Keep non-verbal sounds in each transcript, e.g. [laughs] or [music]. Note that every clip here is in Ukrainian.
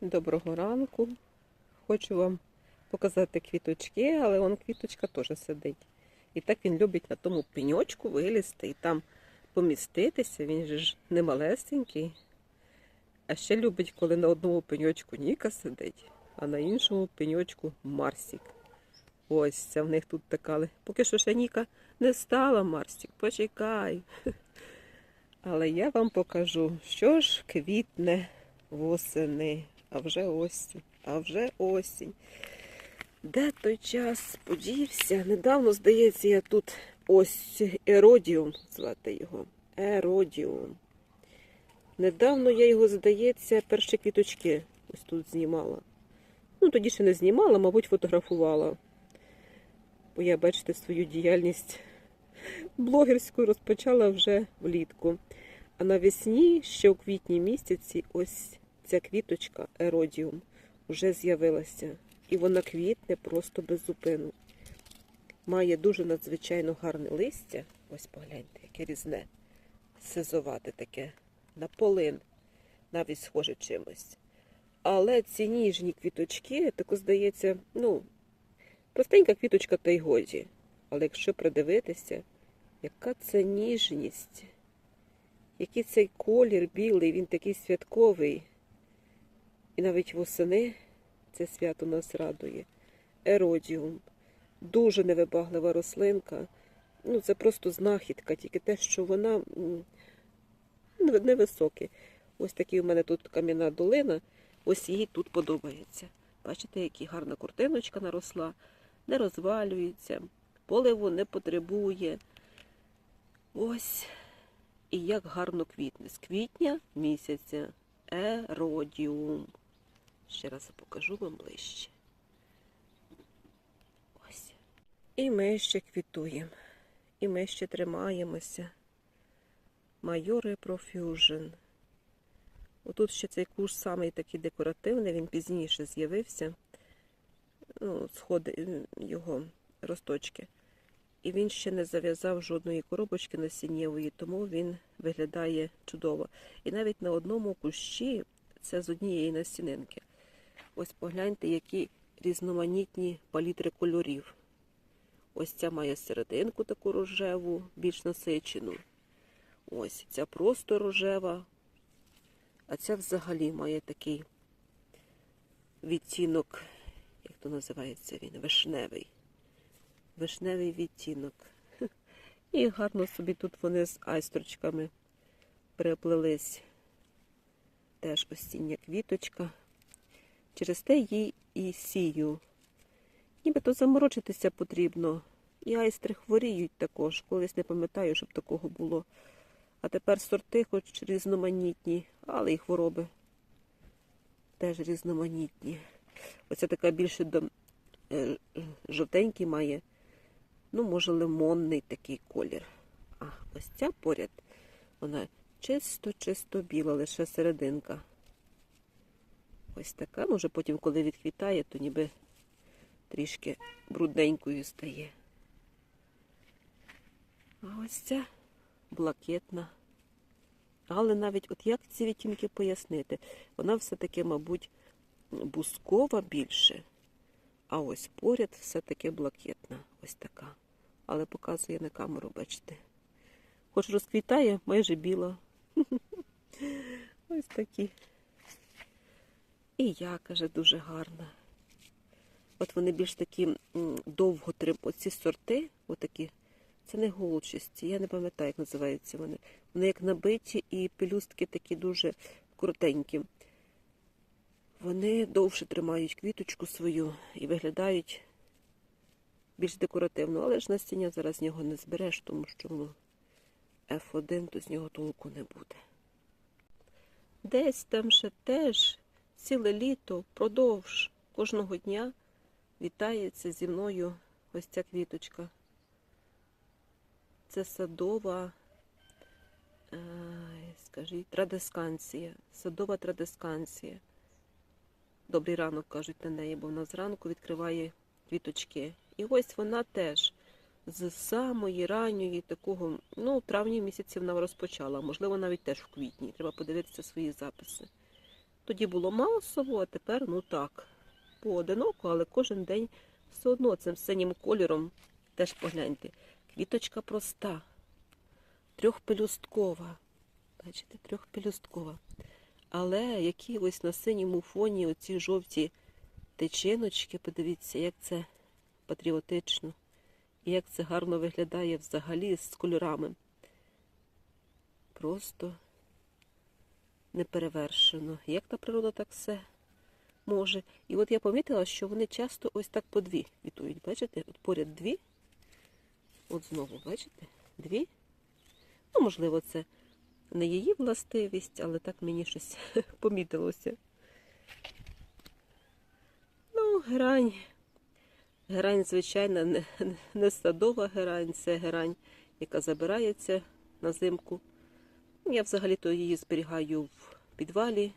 Доброго ранку. Хочу вам показати квіточки, але он квіточка теж сидить. І так він любить на тому пеньочку вилізти і там поміститися. Він же ж не малесенький. А ще любить, коли на одному пеньочку Ніка сидить, а на іншому пеньочку Марсік. Ось це в них тут така. Поки що ще Ніка не стала Марсік, почекай. [laughs] Але я вам покажу, що ж квітне восени, а вже осінь, а вже осінь. Де той час подівся? Недавно, здається, я тут ось еродіум звати його. Еродіум. Недавно я його, здається, перші квіточки ось тут знімала. Ну, тоді ще не знімала, мабуть, фотографувала. Бо я, бачите, свою діяльність блогерську розпочала вже влітку. А навесні, ще у квітні місяці, ось ця квіточка еродіум вже з'явилася. І вона квітне просто без зупину. Має дуже надзвичайно гарне листя. Ось погляньте, яке різне. Сизовате таке, на полин, навіть схоже чимось. Але ці ніжні квіточки, тако здається, ну, простенька квіточка та й годі. Але якщо придивитися, яка це ніжність, який цей колір білий, він такий святковий. І навіть восени це свято нас радує. Еродіум. Дуже невибаглива рослинка. Ну, це просто знахідка, тільки те, що вона м, не- невисока. Ось такий у мене тут кам'яна долина, ось їй тут подобається. Бачите, яка гарна куртиночка наросла, не розвалюється, поливу не потребує. Ось і як гарно квітне. З квітня місяця. Еродіум. Ще раз покажу вам ближче. Ось. І ми ще квітуємо. І ми ще тримаємося. Майори Profusion. Отут ще цей куш самий такий декоративний, він пізніше з'явився. Ну, сходи його росточки. І він ще не зав'язав жодної коробочки насіннєвої, тому він виглядає чудово. І навіть на одному кущі це з однієї насінинки. Ось погляньте, які різноманітні палітри кольорів. Ось ця має серединку таку рожеву, більш насичену. Ось ця просто рожева, а ця взагалі має такий відтінок, як то називається він, вишневий. Вишневий відтінок. [laughs] І гарно собі тут вони з айстрочками переплелись. Теж осіння квіточка. Через те їй і сію. Нібито заморочитися потрібно. І айстри хворіють також. Колись не пам'ятаю, щоб такого було. А тепер сорти, хоч різноманітні, але і хвороби теж різноманітні. Оця така більше до е, жовтенький має, ну, може, лимонний такий колір. А ось ця поряд, вона чисто-чисто біла, лише серединка. Ось така, може потім, коли відквітає, то ніби трішки брудненькою стає. А ось ця блакитна. Але навіть от як ці відтінки пояснити? Вона все-таки, мабуть, бускова більше. А ось поряд все-таки блакитна. Ось така. Але показує на камеру, бачите. Хоч розквітає, майже біла. [laughs] Ось такі. І я, каже, дуже гарна. От вони більш такі довго тримають. Оці сорти, отакі, це не голчасті, я не пам'ятаю, як називаються вони. Вони як набиті і пелюстки такі дуже коротенькі. Вони довше тримають квіточку свою і виглядають більш декоративно, але ж насіння зараз з нього не збереш, тому що ну, F1, то з нього толку не буде. Десь там ще теж ціле літо впродовж кожного дня вітається зі мною ось ця квіточка. Це садова, е, скажіть, традесканція. Садова традесканція. Добрий ранок кажуть на неї, бо вона зранку відкриває квіточки. І ось вона теж з самої ранньої такого, ну, в травні місяці вона розпочала, можливо, навіть теж в квітні. Треба подивитися свої записи. Тоді було масово, а тепер ну так. Поодиноко, але кожен день все одно цим синім кольором. Теж погляньте. Квіточка проста, трьохпелюсткова. Бачите, трьохпелюсткова. Але які ось на синьому фоні оці жовті тичиночки, подивіться, як це патріотично. І як це гарно виглядає взагалі з кольорами. Просто неперевершено. Як та природа так все може. І от я помітила, що вони часто ось так по дві квітують. Бачите? От поряд дві. От знову, бачите? Дві. Ну, можливо, це не її властивість, але так мені щось [laughs] помітилося. Ну, грань. Герань, звичайно, не, не садова герань, це герань, яка забирається на зимку. Я взагалі-то її зберігаю в підвалі.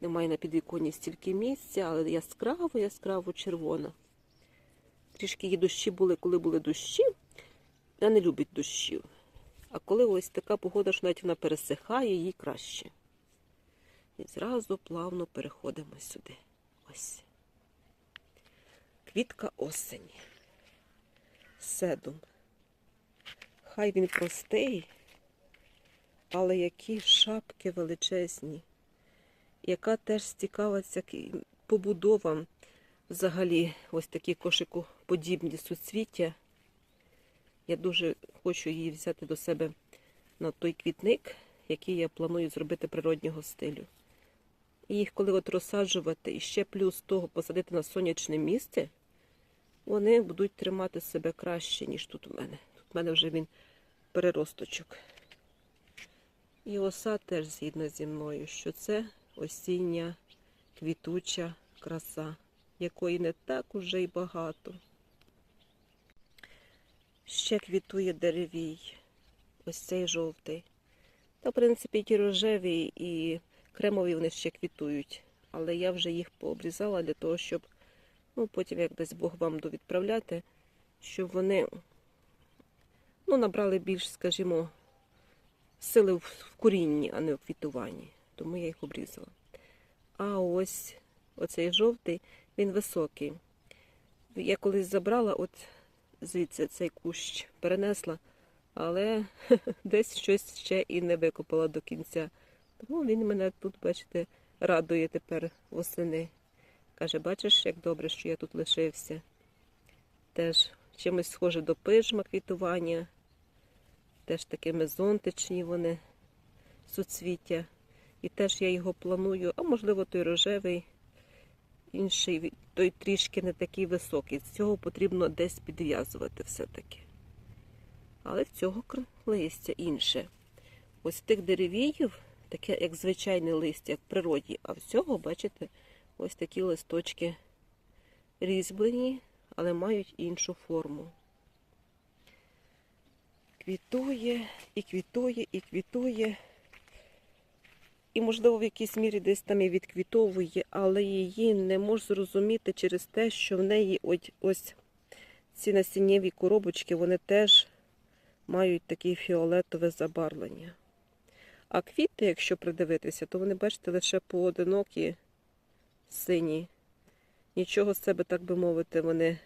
Немає на підвіконні стільки місця, але яскраво, яскраво червона. Трішки її дощі були, коли були дощі. Я не любить дощів. А коли ось така погода, що навіть вона пересихає, їй краще. І зразу плавно переходимо сюди. Ось. Квітка осені. Седум. Хай він простий, але які шапки величезні, яка теж цікавиться побудовам взагалі ось такі кошикоподібні суцвіття. Я дуже хочу її взяти до себе на той квітник, який я планую зробити природнього стилю. І їх, коли от розсаджувати і ще плюс того посадити на сонячне місце, вони будуть тримати себе краще, ніж тут у мене. Тут у мене вже він переросточок. І оса теж згідна зі мною, що це осіння квітуча краса, якої не так уже й багато. Ще квітує деревій, ось цей жовтий. Та, в принципі, ті рожеві і кремові вони ще квітують. Але я вже їх пообрізала для того, щоб ну, потім, як дасть Бог вам довідправляти, щоб вони ну, набрали більш, скажімо, сили в корінні, а не в квітуванні. Тому я їх обрізала. А ось оцей жовтий, він високий. Я колись забрала от звідси цей кущ, перенесла, але [laughs] десь щось ще і не викопала до кінця. Тому він мене тут, бачите, радує тепер восени. Каже, бачиш, як добре, що я тут лишився. Теж чимось схоже до пижма квітування. Теж такими зонтичні вони суцвіття. І теж я його планую, а можливо той рожевий, інший, той трішки не такий високий. З цього потрібно десь підв'язувати все-таки. Але в цього листя інше. Ось тих деревіїв, таке як звичайне листя, в природі, а в цього, бачите, ось такі листочки різьблені, але мають іншу форму. Квітує, і квітує, і квітує. І, можливо, в якійсь мірі десь там і відквітовує, але її не можу зрозуміти через те, що в неї ось, ось ці насіннєві коробочки, вони теж мають таке фіолетове забарвлення. А квіти, якщо придивитися, то вони, бачите, лише поодинокі сині. Нічого з себе, так би мовити, вони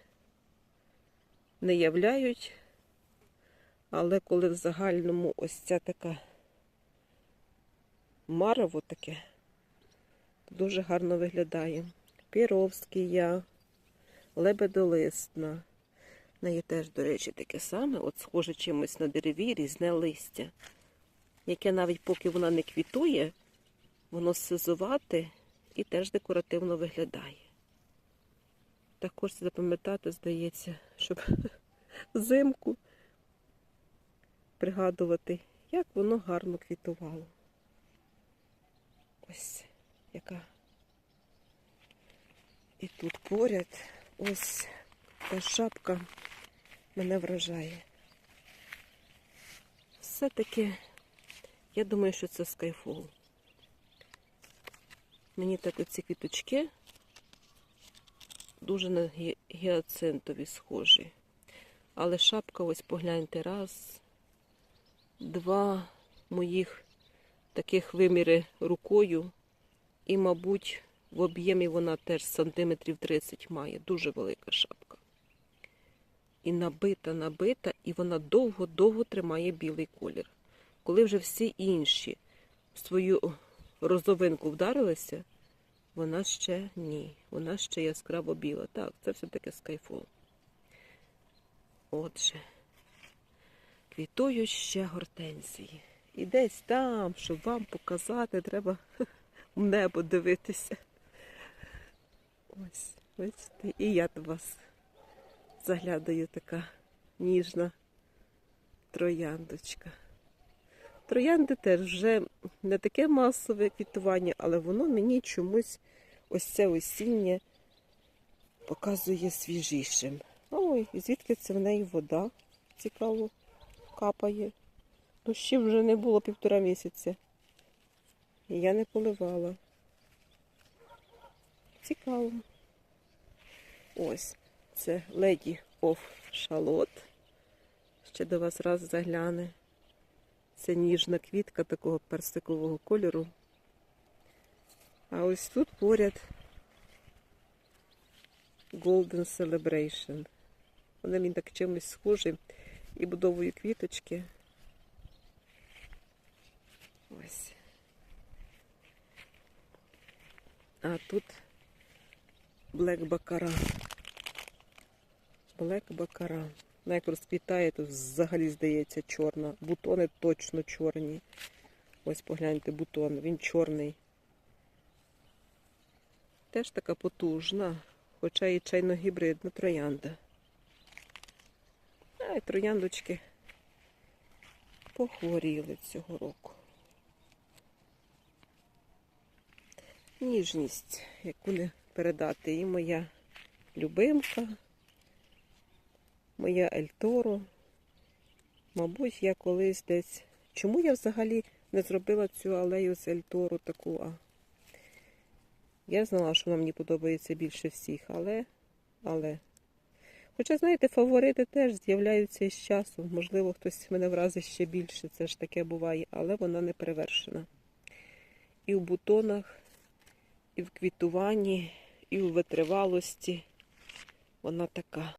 не являють. Але коли в загальному ось ця така марево таке, дуже гарно виглядає. Піровськія, лебедолисна. В неї теж, до речі, таке саме, от схоже чимось на дереві, різне листя, яке навіть поки вона не квітує, воно сизувате і теж декоративно виглядає. Також запам'ятати, здається, щоб [laughs] взимку пригадувати, як воно гарно квітувало. Ось яка. І тут поряд ось та шапка мене вражає. Все-таки я думаю, що це скайфол. Мені так оці квіточки дуже на гіацинтові схожі. Але шапка, ось погляньте, раз, два моїх таких виміри рукою, І, мабуть, в об'ємі вона теж сантиметрів 30 має. Дуже велика шапка. І набита, набита, і вона довго-довго тримає білий колір. Коли вже всі інші в свою розовинку вдарилися, вона ще ні. Вона ще яскраво біла. Так, це все-таки скайфол. Отже, квітують ще гортензії. І десь там, щоб вам показати, треба [laughs] в небо дивитися. Ось, бачите, і я до вас заглядаю така ніжна трояндочка. Троянди теж вже не таке масове квітування, але воно мені чомусь ось це осіннє показує свіжішим. Ой, звідки це в неї вода цікаво капає. Дощів вже не було півтора місяця. І я не поливала. Цікаво. Ось, це Lady of Шалот. Ще до вас раз загляне. Це ніжна квітка такого персикового кольору. А ось тут поряд Golden Celebration. Вони мені так чимось схожі і будовою квіточки. Ось. А тут Black Baccarat. Black Baccarat. Вона як розквітає, то взагалі здається чорна. Бутони точно чорні. Ось погляньте бутон, він чорний. Теж така потужна, хоча і чайно-гібридна троянда. А й трояндочки похворіли цього року. Ніжність, яку не передати, і моя любимка, моя Ельторо. Мабуть, я колись десь. Чому я взагалі не зробила цю алею з Ельтору таку? А? Я знала, що вона мені подобається більше всіх, але. але. Хоча, знаєте, фаворити теж з'являються із часу. Можливо, хтось мене вразить ще більше, це ж таке буває, але вона не перевершена. І в бутонах, і в квітуванні, і в витривалості вона така.